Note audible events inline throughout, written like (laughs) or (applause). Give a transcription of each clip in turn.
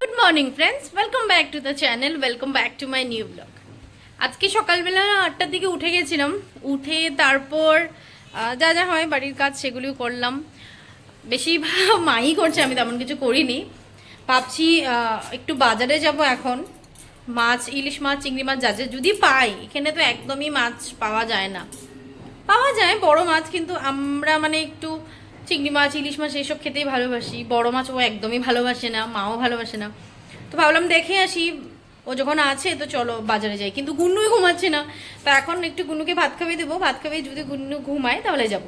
Good morning friends welcome back to the channel welcome back to my new blog আজকে সকালবেলা আটটার দিকে উঠে গেছিলাম। উঠে তারপর যা যা হয়, বাড়ির কাজ সেগুলিও করলাম। বেশিরভাগ মাই করছে, আমি তেমন কিছু করিনি। ভাবছি একটু বাজারে যাব এখন। মাছ, ইলিশ মাছ, চিংড়ি মাছ যা যা, যদি পাই, এখানে তো একদমই মাছ পাওয়া যায় না। পাওয়া যায়, বড় মাছ, কিন্তু আমরা মানে একটু চিংড়ি মাছ, ইলিশ মাছ এইসব খেতেই ভালোবাসি। বড় মাছ ও একদমই ভালোবাসে না, মাও ভালোবাসে না। তো ভাবলাম দেখে আসি, ও যখন আছে তো চলো বাজারে যাই। কিন্তু গুন্নুই ঘুমাচ্ছে না। তো এখন একটু গুন্নুকে ভাত খাইয়ে দেবো। ভাত খাইয়ে যদি গুন্নু ঘুমায় তাহলে যাব।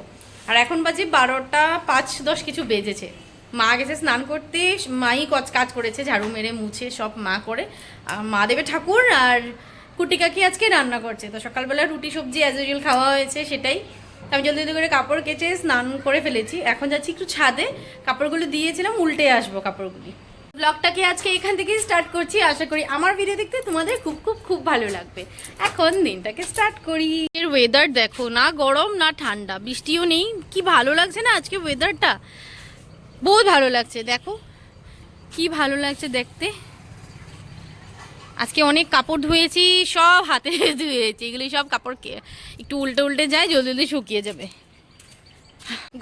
আর এখন বাজে বারোটা পাঁচ দশ কিছু বেজেছে। মা গেছে স্নান করতে, মাই কচ- কাজ করেছে, ঝাড়ু মেরে মুছে সব মা করে। আর মা দেবে ঠাকুর আর কুটি কাকি আজকে রান্না করছে। তো সকালবেলা রুটি, সবজি অ্যাজ ইউজুয়াল খাওয়া হয়েছে, সেটাই। আমি জলদি জলদি করে কাপড় কেচে স্নান করে ফেলেছি। এখন যাচ্ছি একটু ছাদে। কাপড়গুলো দিয়েছিলাম, উল্টে আসব কাপড়গুলি। ব্লগটাকে আজকে এখান থেকেই স্টার্ট করছি? আশা করি আমার ভিডিও দেখতে তোমাদের খুব খুব খুব ভালো লাগবে। এখন দিনটাকে স্টার্ট করি। এর ওয়েদার দেখো, না গরম, না ঠান্ডা। বৃষ্টিও নেই। কি ভালো লাগছে না আজকে ওয়েদারটা বহুত ভালো লাগছে, দেখো। কি ভালো লাগছে দেখতে। আজকে অনেক কাপড় ধুয়েছি, সব হাতে (laughs) ধুয়েছি। এগুলি সব কাপড় একটু উল্টে উল্টে যায়, জলদি জলদি শুকিয়ে যাবে।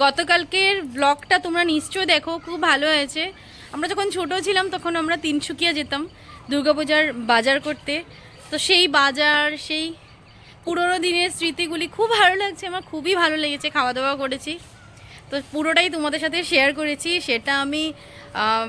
গতকালকের ব্লগটা তোমরা নিশ্চয় দেখো, খুব ভালো হয়েছে। আমরা যখন ছোট ছিলাম তখন আমরা তিনসুকিয়া যেতাম, দুর্গাপূজার বাজার করতে। তো সেই বাজার, সেই পুরোনো দিনের স্মৃতিগুলি খুব ভালো লাগছে, আমার খুবই ভালো লেগেছে খাওয়া দাওয়া করেছি। তো পুরোটাই তোমাদের সাথে শেয়ার করেছি, সেটা আমি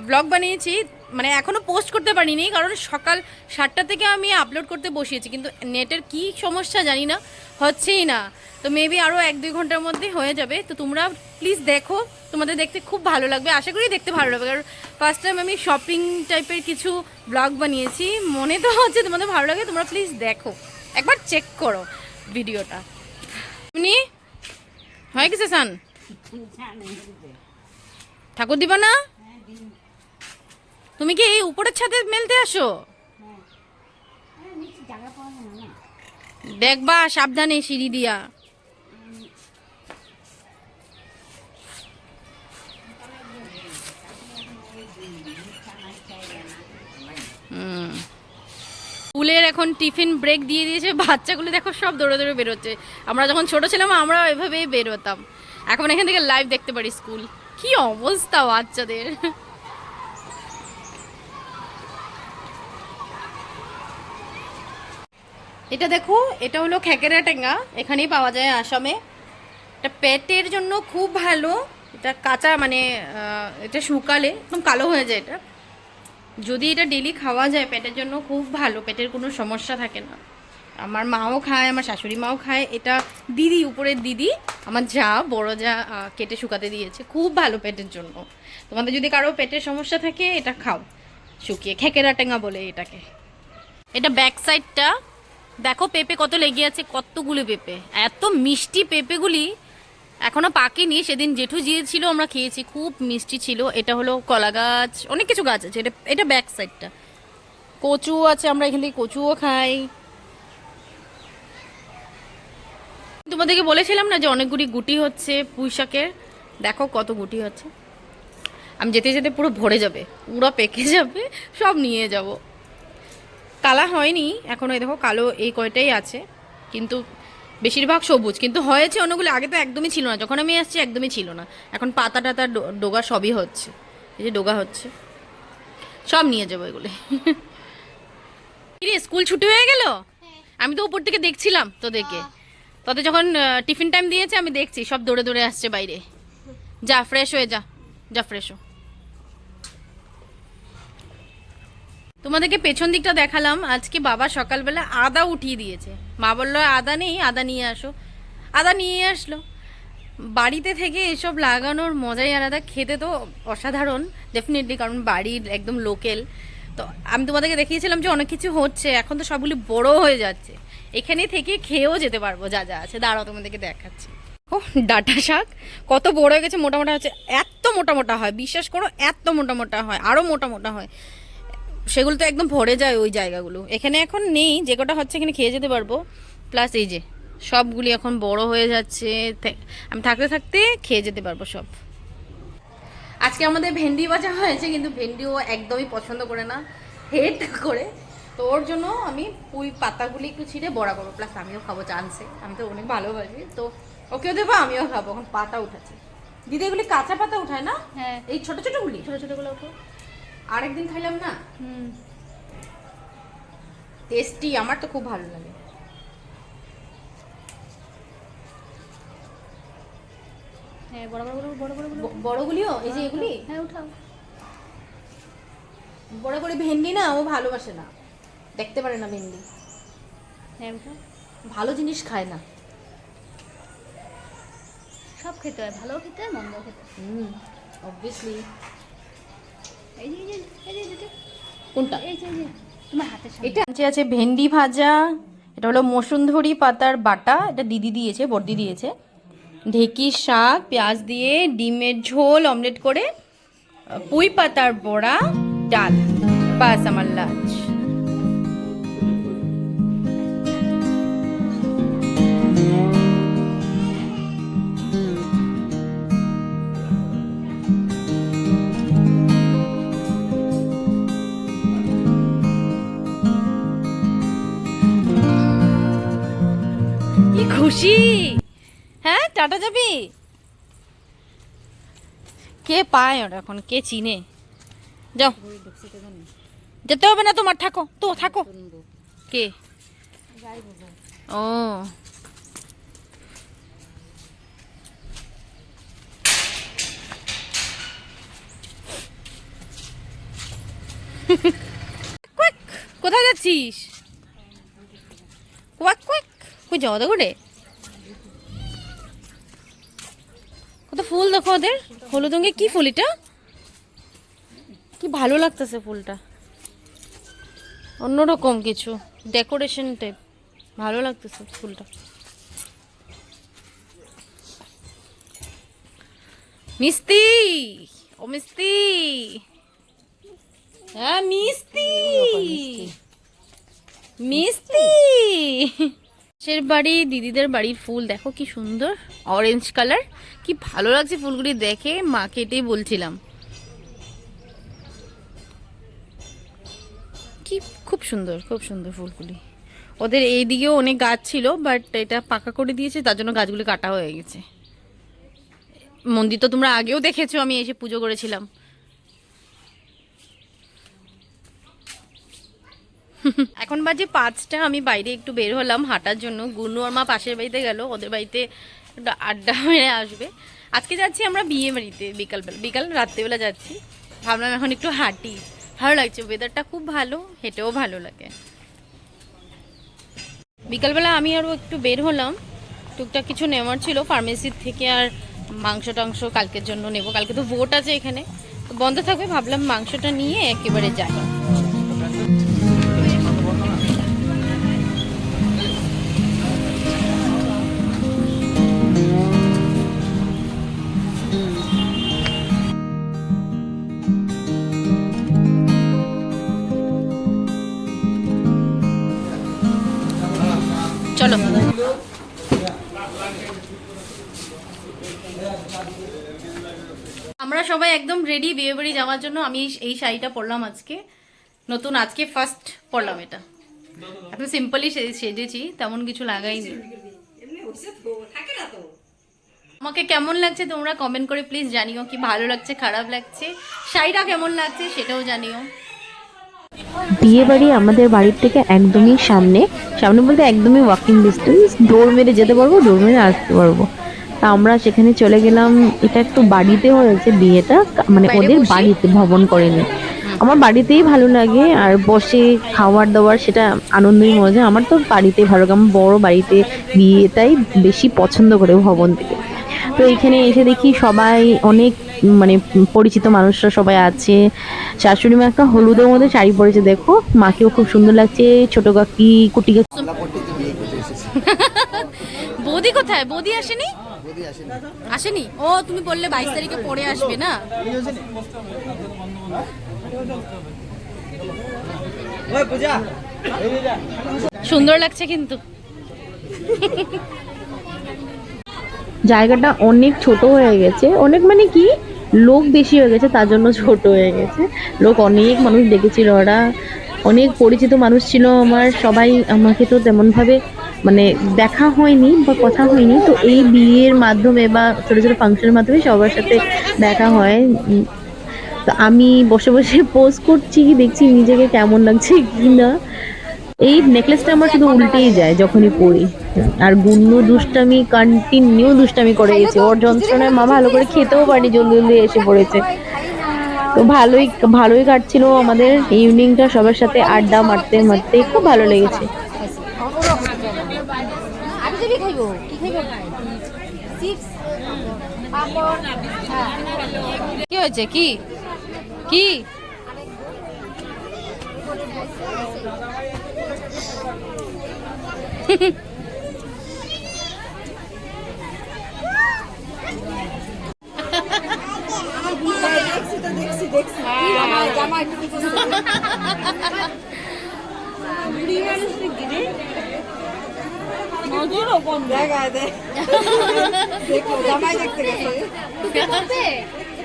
ব্লগ বানিয়েছি। মানে এখনও পোস্ট করতে পারিনি কারণ সকাল সাতটা থেকে আমি আপলোড করতে বসিয়েছি কিন্তু নেটের কি সমস্যা জানি না হচ্ছেই না। তো মেবি আরও এক দুই ঘণ্টার মধ্যে হয়ে যাবে। তো তোমরা প্লিজ দেখো তোমাদের দেখতে খুব ভালো লাগবে আশা করি দেখতে ভালো লাগবে কারণ ফার্স্ট টাইম আমি শপিং টাইপের কিছু ব্লগ বানিয়েছি মনে তো হচ্ছে তোমাদের ভালো লাগে তোমরা প্লিজ দেখো। একবার চেক করো ভিডিওটা। এমনি হয় কিছু সান? ঠাকুর দিবা না? তুমি কি এই উপরের ছাদে মেলতে আসো? দেখবা, সাবধানে সিঁড়ি দিয়া। স্কুলের এখন টিফিন ব্রেক দিয়ে দিয়েছে, বাচ্চাগুলো দেখো সব দৌড়ে দৌড়ে বেরোচ্ছে। আমরা যখন ছোট ছিলাম, আমরা এভাবেই বেরোতাম। এখন এখান থেকে লাইভ দেখতে পারি স্কুল। কি অবস্থা বাচ্চাদের। এটা দেখো, এটা হলো খেকেরা টেঙ্গা এখানেই পাওয়া যায় আসামে। এটা পেটের জন্য খুব ভালো, এটা কাঁচা মানে এটা শুকালে একদম কালো হয়ে যায় এটা। যদি এটা ডেলি খাওয়া যায় পেটের জন্য খুব ভালো, পেটের কোনো সমস্যা থাকে না। আমার মাও খায়, আমার শাশুড়ি মাও খায়, এটা দিদি, উপরের দিদি, আমার যা বড় যা কেটে শুকাতে দিয়েছে, খুব ভালো পেটের জন্য। তোমাদের যদি কারও পেটের সমস্যা থাকে, এটা খাও। শুকিয়ে খেকেরা টেঙ্গা বলে এটাকে। এটা ব্যাক সাইডটা দেখো পেঁপে কত লেগে আছে, কতগুলো পেঁপে। এত মিষ্টি পেঁপেগুলি এখনও পাকেনি, সেদিন জেঠু ছিল আমরা খেয়েছি, খুব মিষ্টি ছিল। এটা হলো কলা গাছ, অনেক কিছু গাছ আছে, এটা এটা ব্যাক সাইডটা কচু আছে, আমরা এখান থেকে কচুও খাই। তোমাদেরকে বলেছিলাম না যে অনেকগুলি গুটি হচ্ছে পুঁই শাকের দেখো কত গুটি হচ্ছে। আমি যেতে যেতে পুরো ভরে যাবে, পুরো পেকে যাবে, সব নিয়ে যাব। কালা হয়নি এখনও এই দেখো কালো এই কয়টাই আছে কিন্তু বেশিরভাগ সবুজ কিন্তু হয়েছে অন্যগুলো আগে তো একদমই ছিল না যখন আমি আসছি একদমই ছিল না এখন পাতা টাতা ডোগা সবই হচ্ছে এই যে ডোগা হচ্ছে সব নিয়ে যাব এগুলো। স্কুল ছুটি হয়ে গেল? আমি তো উপর থেকে দেখছিলাম তোদেরকে তোদের যখন টিফিন টাইম দিয়েছে আমি দেখছি সব দৌড়ে দৌড়ে আসছে বাইরে। যা ফ্রেশ হয়ে যা যা ফ্রেশ হো। তোমাদেরকে পেছন দিকটা দেখালাম। আজকে বাবা সকালবেলা আদা উঠিয়ে দিয়েছে। মা বলল, আদা নেই, আদা নিয়ে আসো। আদা নিয়ে আসলো। বাড়িতে থেকে এসব লাগানোর মজাই আলাদা। খেতে তো অসাধারণ ডেফিনেটলি কারণ বাড়ির একদম লোকেল তো আমি তোমাদেরকে দেখিয়েছিলাম যে অনেক কিছু হচ্ছে, এখন তো সবগুলি বড় হয়ে যাচ্ছে। এখানে থেকে খেয়েও যেতে পারব, যা যা আছে। দাঁড়াও, তোমাদেরকে দেখাচ্ছি। ও ডাটা শাক। কত বড় হয়ে গেছে মোটা মোটা হচ্ছে, এত মোটা মোটা হয়, বিশ্বাস করো, এত মোটা মোটা হয় আরও মোটা মোটা হয়। সেগুলো তো একদম ভরে যায় ওই জায়গাগুলো। এখানে এখন নেই যে কটা হচ্ছে এখানে খেয়ে যেতে পারব। প্লাস এই যে সবগুলি এখন বড় হয়ে যাচ্ছে আমি থাকতে থাকতে খেয়ে যেতে পারব সব। আজকে আমাদের ভেন্ডি ভাজা হয়েছে কিন্তু ভেন্ডিও একদমই পছন্দ করে না হেট করে। তো ওর জন্য আমি পুঁই পাতাগুলি একটু ছিঁড়ে বড়া করব। প্লাস আমিও খাব চান্সে আমি তো অনেক ভালোবাসি। তো ওকেও দেবো আমিও খাব এখন পাতা উঠাচ্ছে। দিদি এগুলি কাঁচা পাতা উঠায় না? হ্যাঁ। এই ছোট ছোটগুলি? ছোট ছোটগুলো উঠো। আরেকদিন খাইলাম না? হুম। টেস্টি আমার তো খুব ভালো লাগে। হ্যাঁ বড় বড়গুলো বড় বড় বড়গুলিও এই যে এগুলি? হ্যাঁ উঠাও। বড় করে ভেন্ডি না ও ভালোবাসে না। দেখতে পারে না ভেন্ডি। হ্যাঁ উঠাও। ভালো জিনিস খায় না। সব খেতে হয় ভালো খেতে হয় মন্দ খেতে হুম অবভিয়াসলি কোনটা? এটা আছে আছে ভেন্ডি ভাজা এটা হলো মসুন্ধরি পাতার বাটা এটা দিদি দিয়েছে বর্দি দিয়েছে। ঢেকি শাক পেঁয়াজ দিয়ে ডিমের ঝোল অমলেট করে পুই পুঁই পাতার বড়া ডাল। বাস আমার লাঞ্চ। টাটা যাবি? কে পায় ওরা এখন? কে চিনে? যাও। যেতে হবে না তোমার, থাকো। তো, থাকো। কে? ও। কোথায় যাচ্ছিস? কোয়াক কোয়াক। কই যাওয়া করে কত ফুল দেখো ওদের? হলুদ রঙের কি ফুল এটা? কি ভালো লাগতেছে ফুলটা। অন্যরকম কিছু ডেকোরেশন টাইপ ভালো লাগতেছে ফুলটা। মিস্তি ও মিস্তি হ্যাঁ মিস্তি মিস্তি সে বাড়ি, দিদিদের বাড়ির ফুল, দেখো কি সুন্দর অরেঞ্জ কালার কি ভালো লাগছে ফুলগুলি দেখে, মাকে এটাই বলছিলাম। কি খুব সুন্দর খুব সুন্দর ফুলগুলি। ওদের এই দিকেও অনেক গাছ ছিল বাট এটা পাকা করে দিয়েছে, তার জন্য গাছগুলি কাটা হয়ে গেছে। মন্দির তো তোমরা আগেও দেখেছ, আমি এসে পুজো করেছিলাম। (laughs) এখন বাজে পাঁচটা, আমি বাইরে একটু বের হলাম হাঁটার জন্য। গুনু আর মা পাশের বাড়িতে গেল, ওদের বাড়িতে আড্ডা মেরে আসবে। আজকে যাচ্ছি আমরা বিয়ে বাড়িতে বিকালবেলা, বিকাল রাত্রেবেলা যাচ্ছি। ভাবলাম এখন একটু হাঁটি। ভালো লাগছে ওয়েদারটা খুব ভালো, হেঁটেও ভালো লাগে। বিকালবেলা আমি আরও একটু বের হলাম। টুকটাক কিছু নেওয়ার ছিল ফার্মেসির থেকে আর মাংস টাংস কালকের জন্য নেব। কালকে তো ভোট আছে এখানে। তো বন্ধ থাকবে, ভাবলাম মাংসটা নিয়ে একেবারে যাই। চলো। আমরা সবাই একদম রেডি বিয়ে বাড়ি যাওয়ার জন্য। আমি এই- শাড়িটা পরলাম আজকে। নতুন আজকে ফার্স্ট পরলাম এটা। একদম সিম্পলি সেজেছি, তেমন কিছু লাগাইনি। আমাকে কেমন লাগছে তোমরা কমেন্ট করে প্লিজ জানিও, কি ভালো লাগছে, খারাপ লাগছে, শাড়িটা কেমন লাগছে সেটাও জানিও। বিয়ে বাড়ি আমাদের বাড়ির থেকে একদমই সামনে। সামনে বলতে একদমই ওয়াকিং ডিস্টেন্স দৌড় মেরে যেতে পারব দৌড় মেরে আসতে পারব। তা আমরা সেখানে চলে গেলাম। এটা একটু বাড়িতে হয়েছে বিয়েটা। মানে ওদের বাড়িতে ভবন করেনি। আমার বাড়িতেই ভালো লাগে। আর বসে খাওয়ার দাওয়ার সেটা আনন্দই মজা। আমার তো বাড়িতেই ভালো লাগে। আমার বড় বাড়িতে বিয়েটাই বেশি পছন্দ করে ভবন থেকে। তো এখানে এসে দেখি সবাই অনেক মানে পরিচিত মানুষরা সবাই আছে। শাশুড়ি মা একটা হলুদের মধ্যে শাড়ি পরেছে দেখো। মাকেও খুব সুন্দর লাগছে ছোট কাকি কুটি কাকি। (laughs) বৌদি কোথায়? বৌদি আসেনি? আসেনি? ও তুমি বললে বাইশ তারিখে পরে আসবে না? সুন্দর লাগছে কিন্তু। (laughs) জায়গাটা অনেক ছোট হয়ে গেছে। অনেক মানে কি, লোক বেশি হয়ে গেছে, তার জন্য ছোট হয়ে গেছে। লোক অনেক মানুষ ডেকেছিল ওরা। অনেক পরিচিত মানুষ ছিল আমার। সবাই আমাকে তো তেমনভাবে মানে দেখা হয়নি বা কথা হয়নি। তো এই বিয়ের মাধ্যমে বা ছোটো ছোটো ফাংশনের মাধ্যমে সবার সাথে দেখা হয়। তো আমি বসে বসে পোস্ট করছি দেখছি নিজেকে কেমন লাগছে কি না। এই নেকলেসটা আমার শুধু উল্টেই যায় যখনই পরি। আর গুণ্য দুষ্টামি কন্টিনিউ দুষ্টামি করে গেছে। ওর যন্ত্রণায় মা ভালো করে খেতেও পারেনি জলদি জলদি এসে পড়েছে। তো ভালোই ভালোই কাটছিল আমাদের ইভিনিংটা সবার সাথে আড্ডা মারতে মারতে খুব ভালো লেগেছে। কি হ্যাঁ। কি হয়েছে? কি? কি? (laughs)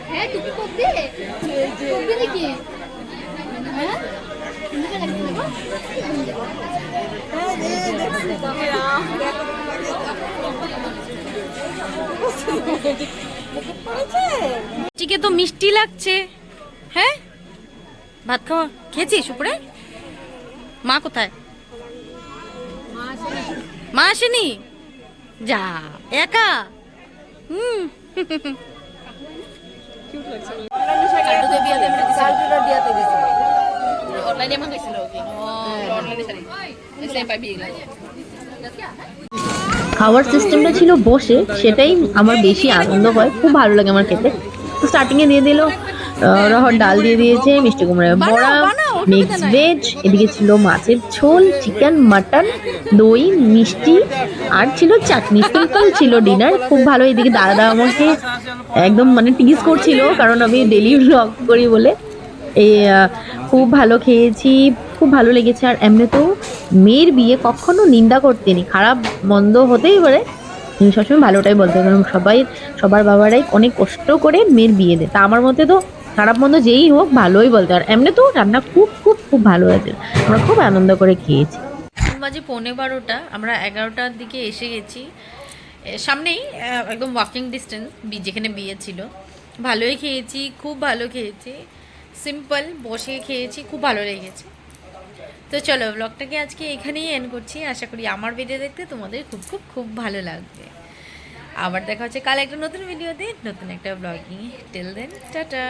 হ্যাঁ টুপি নাকি? হ্যাঁ? লাগছে। চিকে তো মিষ্টি লাগছে। হ্যাঁ? ভাত খাওয়া খেয়েছিস উপরে? মা কোথায়? মা আসেনি? যা, একা? হুম। খাওয়ার সিস্টেমটা ছিল বসে সেটাই আমার বেশি আনন্দ হয় খুব ভালো লাগে আমার খেতে। তো স্টার্টিংয়ে দিয়ে দিল রহর ডাল দিয়ে দিয়েছে মিষ্টি কুমড়ার বড়া মিক্স ভেজ এদিকে ছিল মাছের ঝোল চিকেন মাটন দই মিষ্টি আর ছিল চাটনি। সিম্পল ছিল ডিনার খুব ভালো এদিকে দাদা আমাকে একদম মানে টিস করছিল কারণ আমি ডেলি ব্লগ করি বলে। খুব ভালো খেয়েছি, খুব ভালো লেগেছে। আর এমনিতেও মেয়ের বিয়ে কখনো নিন্দা করতেনি, খারাপ মন্দ হতেই পারে। কিন্তু সবসময় ভালোটাই বলতে কারণ সবাই, সবার বাবারাই অনেক কষ্ট করে মেয়ের বিয়ে দেয়। তা আমার মতে তো খারাপ মন্দ যেই হোক, ভালোই বলতে আর এমনিতেও রান্না খুব খুব খুব ভালো হয়েছে। আমরা খুব আনন্দ করে খেয়েছি। বাজে পৌনে বারোটা, আমরা এগারোটার দিকে এসে গেছি। সামনেই একদম ওয়াকিং ডিস্টেন্স যেখানে বিয়ে ছিল। ভালোই খেয়েছি, খুব ভালো খেয়েছি। সিম্পল বসে খেয়েছি, খুব ভালো লেগেছে। তো চলো ব্লগটাকে আজকে এখানেই এন্ড করছি। আশা করি আমার ভিডিও দেখতে তোমাদের খুব খুব খুব ভালো লাগবে। আবার দেখা হচ্ছে কাল একটা নতুন ভিডিও ভিডিওতে নতুন একটা ব্লগিং টেল দেন টাটা